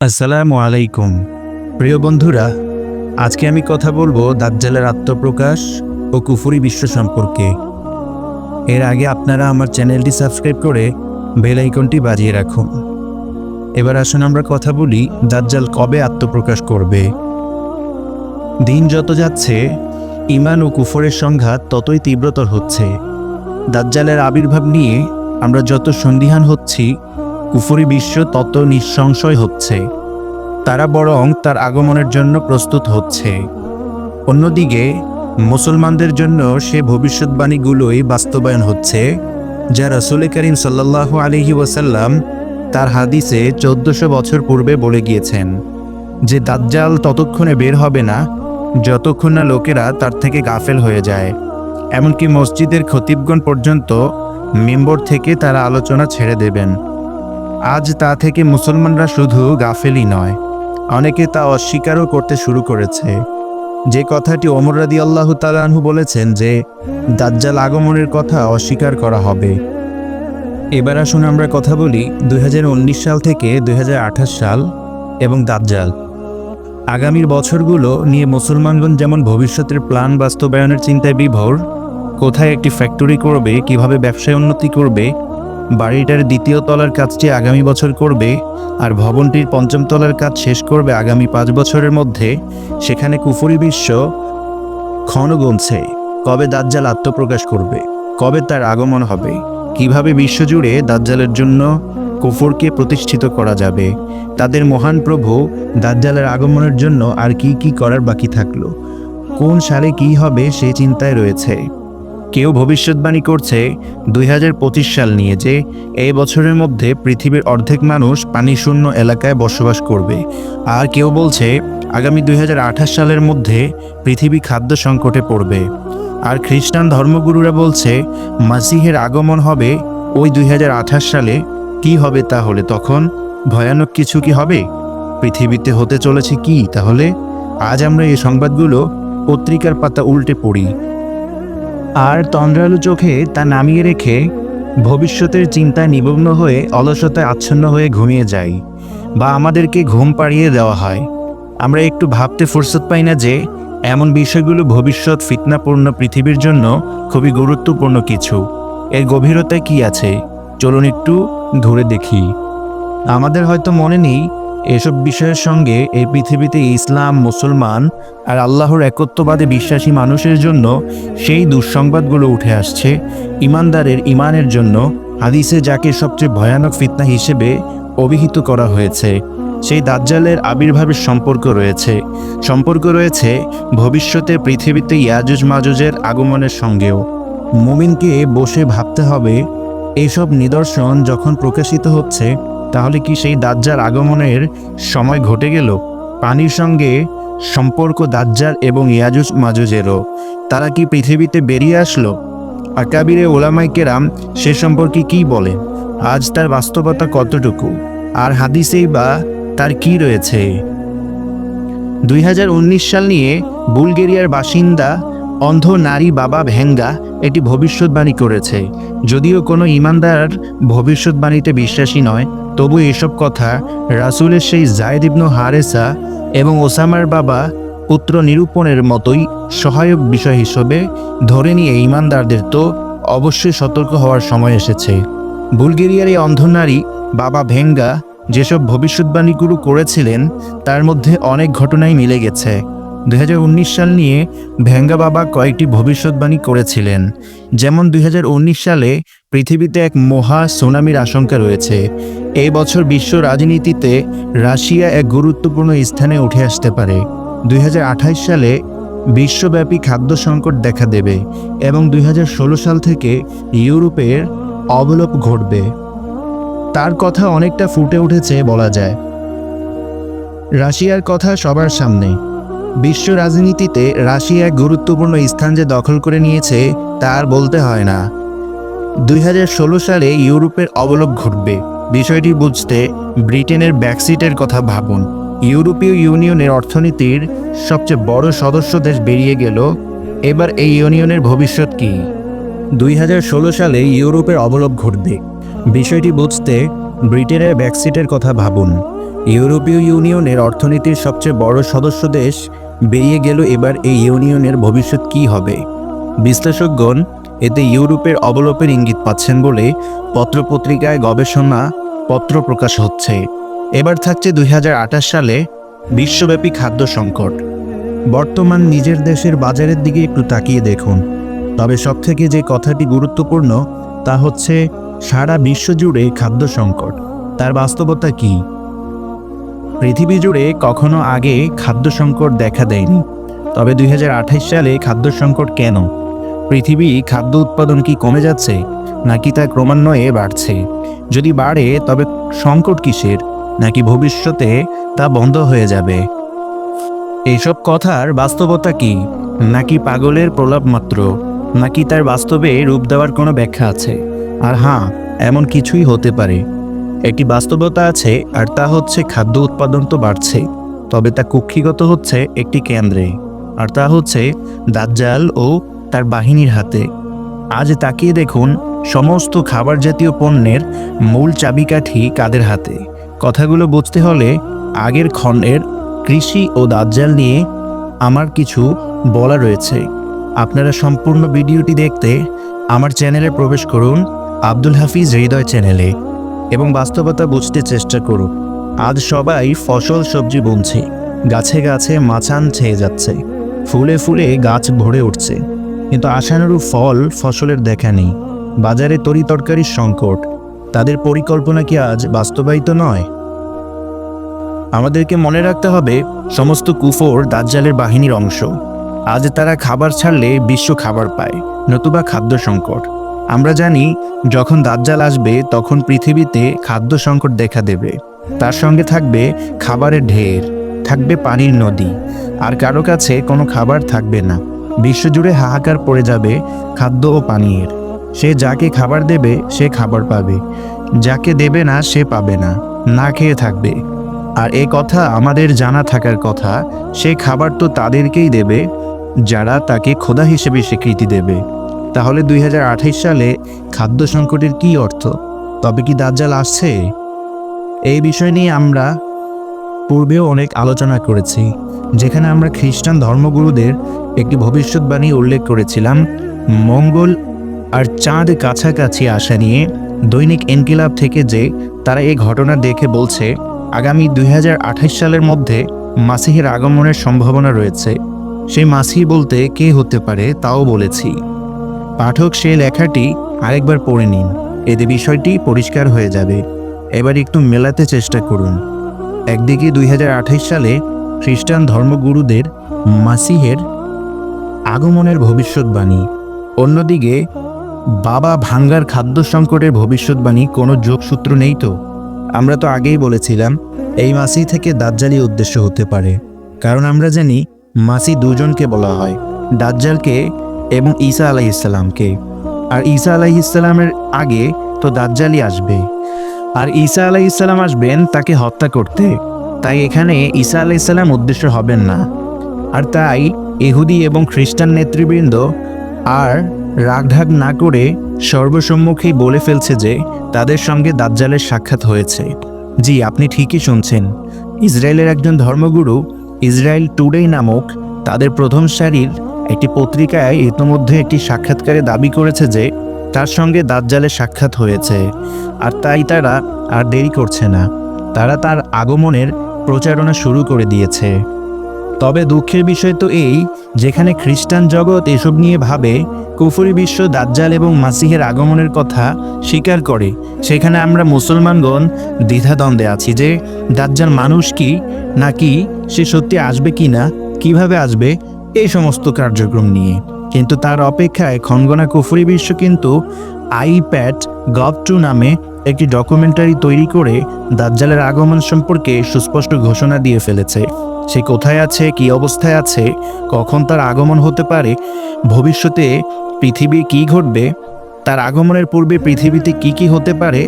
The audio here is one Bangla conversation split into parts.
আসসালামু আলাইকুম। প্রিয় বন্ধুরা, আজকে আমি কথা বলব দাজ্জালের আত্মপ্রকাশ ও কুফুরি বিশ্ব সম্পর্কে। এর আগে আপনারা আমার চ্যানেলটি সাবস্ক্রাইব করে বেল আইকনটি বাজিয়ে রাখুন। এবার আসুন আমরা কথা বলি দাজ্জাল কবে আত্মপ্রকাশ করবে। দিন যত যাচ্ছে ইমান ও কুফরের সংঘাত ততই তীব্রতর হচ্ছে। দাজ্জালের আবির্ভাব নিয়ে আমরা যত সন্দিহান হচ্ছি কুফরি বিশ্ব তত নিঃসংশয় হচ্ছে। তারা বরং তার আগমনের জন্য প্রস্তুত হচ্ছে। অন্যদিকে, মুসলমানদের জন্য সে ভবিষ্যৎবাণীগুলোই বাস্তবায়ন হচ্ছে, যা রসুল করিম সাল্লাহ আলহি ওয়াসাল্লাম তার হাদিসে চোদ্দশো বছর পূর্বে বলে গিয়েছেন, যে দাজ্জাল ততক্ষণে বের হবে না, যতক্ষণ না লোকেরা তার থেকে গাফেল হয়ে যায়। এমনকি মসজিদের খতিবগণ পর্যন্ত মেম্বর থেকে তারা আলোচনা ছেড়ে দেবেন। আজ তা থেকে মুসলমানরা শুধু গাফেলই নয়, অনেকে তা অস্বীকারও করতে শুরু করেছে। যে কথাটি ওমর রাদি আল্লাহ তালাহু বলেছেন যে, দাজ্জাল আগমনের কথা অস্বীকার করা হবে। এবার আসুন আমরা কথা বলি দুই হাজার উনিশ সাল থেকে দুই হাজার আঠাশ সাল এবং দাজ্জাল। আগামীর বছরগুলো নিয়ে মুসলমানগণ যেমন ভবিষ্যতের প্ল্যান বাস্তবায়নের চিন্তায় বিভোর, কোথায় একটি ফ্যাক্টরি করবে, কীভাবে ব্যবসায় উন্নতি করবে বাড়িটার দ্বিতীয় তলার কাজটি আগামী বছর করবে আর ভবনটির পঞ্চম তলার কাজ শেষ করবে আগামী পাঁচ বছরের মধ্যে। সেখানে কুফরি বিশ্ব ক্ষণ গুনছে। কবে দাজ্জাল আত্মপ্রকাশ করবে? কবে তার আগমন হবে? কীভাবে বিশ্বজুড়ে দাজ্জালের জন্য কুফরকে প্রতিষ্ঠিত করা যাবে? তাদের মহান প্রভু দাজ্জালের আগমনের জন্য আর কি কি করার বাকি থাকল? কোন সালে কি হবে সে চিন্তায় রয়েছে। কেউ ভবিষ্যৎবাণী করছে দুই হাজার পঁচিশ সাল নিয়ে যে এই বছরের মধ্যে পৃথিবীর অর্ধেক মানুষ পানিশূন্য এলাকায় বসবাস করবে। আর কেউ বলছে আগামী দুই হাজার আঠাশ সালের মধ্যে পৃথিবী খাদ্য সংকটে পড়বে। আর খ্রিস্টান ধর্মগুরুরা বলছে মাসিহের আগমন হবে ওই দুই হাজার আঠাশ সালে। কি হবে তাহলে তখন? ভয়ানক কিছু কি হবে? পৃথিবীতে হতে চলেছে কি তাহলে? আজ আমরা এই সংবাদগুলো পত্রিকার পাতা উল্টে পড়ি। আর তন্দ্রালু চোখে তা নামিয়ে রেখে ভবিষ্যতের চিন্তায় নিমগ্ন হয়ে অলসতায় আচ্ছন্ন হয়ে ঘুমিয়ে যাই বা আমাদেরকে ঘুম পাড়িয়ে দেওয়া হয়। আমরা একটু ভাবতে ফুরসত পাই না যে এমন বিষয়গুলো ভবিষ্যৎ ফিতনাপূর্ণ পৃথিবীর জন্য খুবই গুরুত্বপূর্ণ কিছু। এর গভীরতায় কি আছে? চলুন একটু ধরে দেখি। আমাদের হয়তো মনে নেই এসব বিষয়ের সঙ্গে এই পৃথিবীতে ইসলাম, মুসলমান আর আল্লাহর একত্ববাদে বিশ্বাসী মানুষের জন্য সেই দুঃসংবাদগুলো উঠে আসছে। ইমানদারের ইমানের জন্য হাদিসে যাকে সবচেয়ে ভয়ানক ফিতনা হিসেবে অভিহিত করা হয়েছে, সেই দাজ্জালের আবির্ভাবের সম্পর্ক রয়েছে। সম্পর্ক রয়েছে ভবিষ্যতে পৃথিবীতে ইয়াজুজ মাজুজের আগমনের সঙ্গেও। মুমিনকে বসে ভাবতে হবে এইসব নিদর্শন যখন প্রকাশিত হচ্ছে তাহলে কি সেই দাজ্জার আগমনের সময় ঘটে গেল? পানির সঙ্গে সম্পর্ক দাজ্জার এবং ইয়াজুজ মাজুজেরও। তারা কি পৃথিবীতে বেরিয়ে আসলো? আকাবিরে ওলামাই কেরাম সে সম্পর্কে কি বলে? আজ তার বাস্তবতা কতটুকু? আর হাদিসেই বা তার কি রয়েছে? দুই হাজার উনিশ সাল নিয়ে বুলগেরিয়ার বাসিন্দা অন্ধ নারী বাবা ভেঙ্গা এটি ভবিষ্যৎবাণী করেছে। যদিও কোনো ইমানদার ভবিষ্যৎবাণীতে বিশ্বাসী নয়, তবু এসব কথা রাসুলের সেই জায়দ ইবনু হারেসা এবং ওসামার বাবা পুত্র নিরূপণের মতোই সহায়ক বিষয় হিসেবে ধরে নিয়ে ইমানদারদের তো অবশ্যই সতর্ক হওয়ার সময় এসেছে। বুলগেরিয়ার এই অন্ধ নারী বাবা ভেঙ্গা যেসব ভবিষ্যৎবাণীগুলো করেছিলেন, তার মধ্যে অনেক ঘটনাই মিলে গেছে। দুই হাজার উনিশ সাল নিয়ে ভেঙ্গা বাবা কয়েকটি ভবিষ্যৎবাণী করেছিলেন। যেমন দুই হাজার উনিশ সালে পৃথিবীতে এক মহা সুনামির আশঙ্কা রয়েছে। এই বছর বিশ্ব রাজনীতিতে রাশিয়া এক গুরুত্বপূর্ণ স্থানে উঠে আসতে পারে। দুই সালে বিশ্বব্যাপী খাদ্য সংকট দেখা দেবে এবং দুই হাজার ষোলো সাল থেকে ইউরোপের অবলোপ ঘটবে। তার কথা অনেকটা ফুটে উঠেছে বলা যায়। রাশিয়ার কথা সবার সামনে। বিশ্ব রাজনীতিতে রাশিয়া এক গুরুত্বপূর্ণ স্থান যে দখল করে নিয়েছে, তা আর বলতে হয় না। দুই হাজার ষোলো সালে ইউরোপের অবলোক ঘটবে। বিষয়টি বুঝতে ব্রিটেনের ব্যাকসিটের কথা ভাবুন। ইউরোপীয় ইউনিয়নের অর্থনীতির সবচেয়ে বড় সদস্য দেশ বেরিয়ে গেল। এবার এই ইউনিয়নের ভবিষ্যৎ কি? দুই সালে ইউরোপের অবলোক ঘটবে। বিষয়টি বুঝতে ব্রিটেনের ব্যাকসিটের কথা ভাবুন। ইউরোপীয় ইউনিয়নের অর্থনীতির সবচেয়ে বড় সদস্য দেশ, বেরিয়ে গেল এবার এই ইউনিয়নের ভবিষ্যৎ কী হবে? বিশ্লেষকগণ এতে ইউরোপের অবলোপের ইঙ্গিত পাচ্ছেন বলে পত্রপত্রিকায় গবেষণা পত্র প্রকাশ হচ্ছে। এবার থাকছে দুই হাজার আঠাশ সালে বিশ্বব্যাপী খাদ্য সংকট। বর্তমান নিজের দেশের বাজারের দিকে একটু তাকিয়ে দেখুন। তবে সবথেকে যে কথাটি গুরুত্বপূর্ণ তা হচ্ছে সারা বিশ্বজুড়ে খাদ্য সংকট। তার বাস্তবতা কী? পৃথিবী জুড়ে কখনো আগে খাদ্য সংকট দেখা দেয়নি। তবে দুই সালে খাদ্য সংকট কেন? পৃথিবী খাদ্য উৎপাদন কি কমে যাচ্ছে, নাকি তা ক্রমান্বয়ে বাড়ছে? যদি বাড়ে, তবে সংকট কিসের? নাকি ভবিষ্যতে তা বন্ধ হয়ে যাবে? এইসব কথার বাস্তবতা কি? নাকি পাগলের প্রলাপ মাত্র? নাকি তার বাস্তবে রূপ দেওয়ার কোনো ব্যাখ্যা আছে? আর হ্যাঁ এমন কিছুই হতে পারে। একটি বাস্তবতা আছে আর তা হচ্ছে খাদ্য উৎপাদন তো বাড়ছে, তবে তা কক্ষিগত হচ্ছে একটি কেন্দ্রে, আর তা হচ্ছে দাজ্জাল ও তার বাহিনীর হাতে। আজ তাকিয়ে দেখুন সমস্ত খাবার জাতীয় পণ্যের মূল চাবিকাঠি কাদের হাতে। কথাগুলো বুঝতে হলে আগের খণ্ডের কৃষি ও দাজ্জাল নিয়ে আমার কিছু বলা রয়েছে। আপনারা সম্পূর্ণ ভিডিওটি দেখতে আমার চ্যানেলে প্রবেশ করুন আব্দুল হাফিজ হৃদয় চ্যানেলে। এবং বাস্তবতা বুঝতে চেষ্টা করুন আজ সবাই ফসল, সবজি বুনছে। গাছে গাছে মাছান ছেয়ে যাচ্ছে। ফুলে ফুলে গাছ ভরে উঠছে। কিন্তু আশানুরূপ ফল ফসলের দেখা নেই। বাজারে তরি তরকারির সংকট। তাদের পরিকল্পনা কি আজ বাস্তবায়িত নয়? আমাদেরকে মনে রাখতে হবে, সমস্ত কুফর দাজ্জালের বাহিনীর অংশ। আজ তারা খাবার ছাড়লে বিশ্ব খাবার পায়, নতুবা খাদ্য সংকট। আমরা জানি, যখন দাজ্জাল আসবে, তখন পৃথিবীতে খাদ্য সংকট দেখা দেবে। তার সঙ্গে থাকবে খাবারের ঢের, থাকবে পানির নদী, আর কারও কাছে কোনো খাবার থাকবে না। বিশ্বজুড়ে হাহাকার পড়ে যাবে খাদ্য ও পানীয়ের সে যাকে খাবার দেবে, সে খাবার পাবে। যাকে দেবে না, সে পাবে না। না খেয়ে থাকবে। আর এ কথা আমাদের জানা থাকার কথা, সে খাবার তো তাদেরকেই দেবে, যারা তাকে খোদা হিসেবে স্বীকৃতি দেবে। তাহলে দু হাজার আঠাশ সালে খাদ্য সংকটের কি অর্থ? তবে কি দাজ্জাল আসছে? এই বিষয় নিয়ে আমরা পূর্বেও অনেক আলোচনা করেছি, যেখানে আমরা খ্রিস্টান ধর্মগুরুদের একটি ভবিষ্যৎবাণী উল্লেখ করেছিলাম, মঙ্গল আর চাঁদ কাছাকাছি আসা নিয়ে দৈনিক ইনকিলাব থেকে যে তারা এই ঘটনা দেখে বলছে, আগামী দু হাজার আঠাশ সালের মধ্যে মাসিহের আগমনের সম্ভাবনা রয়েছে। সেই মাসি বলতে কে হতে পারে তাও বলেছি। পাঠক সেই লেখাটি আরেকবার পড়ে নিন। এতে বিষয়টি পরিষ্কার হয়ে যাবে। এবার একটু মেলাতে চেষ্টা করুন। একদিকে দুই সালে খ্রিস্টান ধর্মগুরুদের মাসিহের আগমনের ভবিষ্যৎবাণী। অন্যদিকে বাবা ভাঙ্গার খাদ্য সংকটের ভবিষ্যৎবাণী কোনো যোগসূত্র নেই তো? আমরা তো আগেই বলেছিলাম, এই মাসি থেকে দাজ্জালি উদ্দেশ্য হতে পারে। কারণ আমরা জানি, মাসি দুজনকে বলা হয়। দাজ্জালকে এবং ঈসা আলাইহিসাল্লামকে আর ঈসা আলাইহিসাল্লামের আগে তো দাজ্জালি আসবে। আর ঈসা আলাইহিসাল্লাম আসবেন তাকে হত্যা করতে। তাই এখানে ঈসা আলাইহিসাল্লাম উদ্দেশ্য হবেন না। আর তাই ইহুদি এবং খ্রিস্টান নেতৃবৃন্দ আর রাগঢাক না করে সর্বসম্মুখেই বলে ফেলছে যে তাদের সঙ্গে দাজ্জালের সাক্ষাৎ হয়েছে। জি, আপনি ঠিকই শুনছেন। ইসরায়েলের একজন ধর্মগুরু, ইসরায়েল টুডেই নামক তাদের প্রথম সারির একটি পত্রিকায় ইতোমধ্যে একটি সাক্ষাৎকারে দাবি করেছে যে, তার সঙ্গে দাজ্জালের সাক্ষাৎ হয়েছে, আর তাই তারা আর দেরি করছে না। তারা তার আগমনের প্রচারণা শুরু করে দিয়েছে। তবে দুঃখের বিষয় তো এই, যেখানে খ্রিস্টান জগৎ এসব নিয়ে ভাবে, কুফুরি বিশ্ব দাজ্জাল এবং মাসিহের আগমনের কথা স্বীকার করে, সেখানে আমরা মুসলমানগণ দ্বিধাদ্বন্দ্বে আছি যে, দাজ্জাল মানুষ কি, নাকি সে সত্যি আসবে কি না, কীভাবে আসবে এই সমস্ত কার্যক্রম নিয়ে। কিন্তু তার অপেক্ষায় খনগনা কুফুরি বিশ্ব কিন্তু আইপ্যাড গভ টু নামে একটি ডকুমেন্টারি তৈরি করে দাজ্জালের আগমন সম্পর্কে সুস্পষ্ট ঘোষণা দিয়ে ফেলেছে। সে কোথায় আছে, কি অবস্থায় আছে, কখন তার আগমন হতে পারে, ভবিষ্যতে পৃথিবী কি ঘটবে, তার আগমনের পূর্বে পৃথিবীতে কি কি হতে পারে,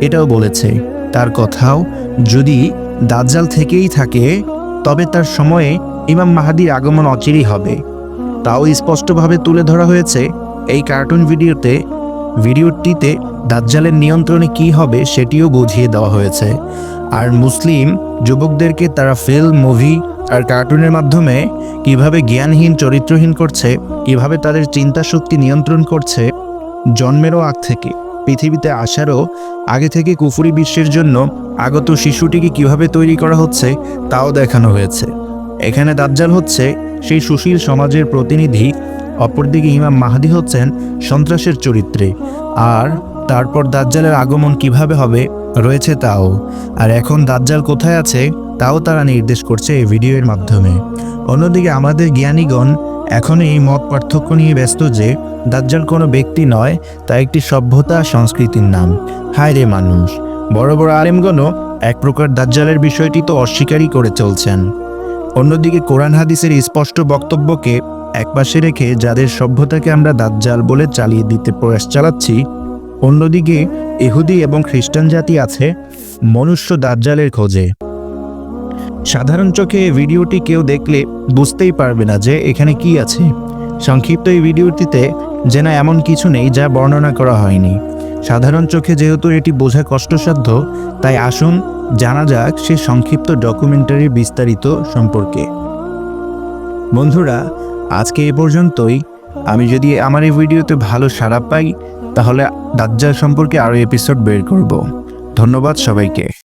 এটাও বলেছে। তার কথাও যদি দাজ্জাল থেকেই থাকে তবে তার সময়ে ইমাম মাহাদির আগমন অচিরই হবে। তাও স্পষ্টভাবে তুলে ধরা হয়েছে এই কার্টুন ভিডিওতে, ভিডিওটিতে দাজ্জালের নিয়ন্ত্রণে কি হবে সেটিও বুঝিয়ে দেওয়া হয়েছে। আর মুসলিম যুবকদেরকে তারা ফিল্ম, মুভি আর কার্টুনের মাধ্যমে কীভাবে জ্ঞানহীন, চরিত্রহীন করছে, কীভাবে তাদের চিন্তা শক্তি নিয়ন্ত্রণ করছে, জন্মেরও আগ থেকে। পৃথিবীতে আসারও আগে থেকে কুফুরি বিশ্বের জন্য আগত শিশুটিকে কীভাবে তৈরি করা হচ্ছে তাও দেখানো হয়েছে। এখানে দাজ্জাল হচ্ছে সেই সুশীল সমাজের প্রতিনিধি, অপরদিকে ইমাম মাহাদি হচ্ছেন সন্ত্রাসের চরিত্রে। আর তারপর দাজ্জালের আগমন কীভাবে হবে রয়েছে তাও। আর এখন দাজ্জাল কোথায় আছে তাও তারা নির্দেশ করছে এই ভিডিওর মাধ্যমে। অন্যদিকে আমাদের জ্ঞানীগণ এখন এই মত পার্থক্য নিয়ে ব্যস্ত যে দাজ্জাল কোনো ব্যক্তি নয়, তা একটি সভ্যতা সংস্কৃতির নাম। হায় রে মানুষ, বড় বড় আলেমগণও এক প্রকার দাজ্জালের বিষয়টি তো অস্বীকারই করে চলছেন। অন্যদিকে কোরআন হাদিসের স্পষ্ট বক্তব্যকে একপাশে রেখে যাদের সভ্যতাকে আমরা দাজ্জাল বলে চালিয়ে দিতে প্রয়াস চালাচ্ছি, অন্যদিকে ইহুদি এবং খ্রিস্টান জাতি আছে মনুষ্য দাজ্জালের খোঁজে। সাধারণ চোখে ভিডিওটি কেউ দেখলে বুঝতেই পারবে না যে এখানে কি আছে। সংক্ষিপ্ত এই ভিডিওটিতে যেন এমন কিছু নেই যা বর্ণনা করা হয়নি। সাধারণ চোখে যেহেতু এটি বোঝা কষ্টসাধ্য, তাই আসুন জানা যাক সে সংক্ষিপ্ত ডকুমেন্টারি বিস্তারিত সম্পর্কে। বন্ধুরা, আজকে এ পর্যন্তই। আমি যদি আমার এই ভিডিওতে ভালো সাড়া পাই, তাহলে দাজ্জাল সম্পর্কে আরও এপিসোড বের করব। ধন্যবাদ সবাইকে।